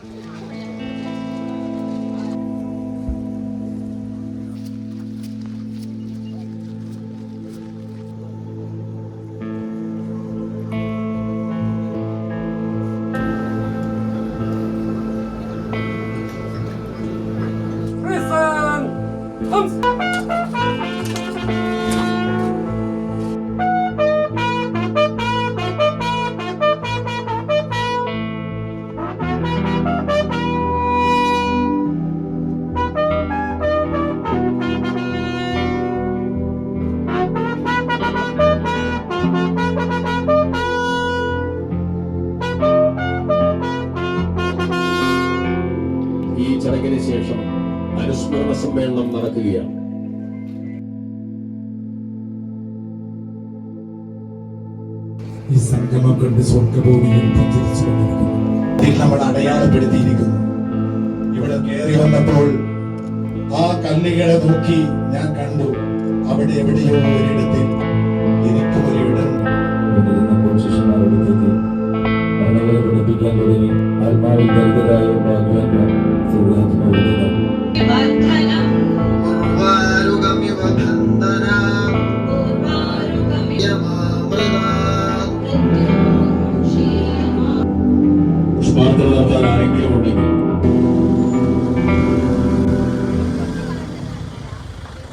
Princeton! Pumps! ഈ ചടങ്ങിന് ശേഷം അനുസ്മരണ സമ്മേളനം നടക്കുകയാണ്. ഈ സംഗമം കണ്ട് സ്വർഗഭൂമിയിൽ കൊണ്ടിരിക്കുന്നു നമ്മൾ അടയാളപ്പെടുത്തിയിരിക്കുന്നു. ഇവിടെ കയറി വന്നപ്പോൾ ആ കല്ലുകളെ നോക്കി ഞാൻ കണ്ടു. അവിടെ എവിടെയോ ഒരിടത്തിൽ എനിക്കും ഒരിടം അവനവരെ പഠിപ്പിക്കാൻ തുടങ്ങി. ആത്മാവിൽ ദരിദ്രരായ പൂർവാരുഗമ്യവന്ധന പൂർവാരുഗമ്യ യമാമൃതാ പുഷ്പാർച്ചന നടത്താൻ ആരെങ്കിലും ഉണ്ടെങ്കിൽ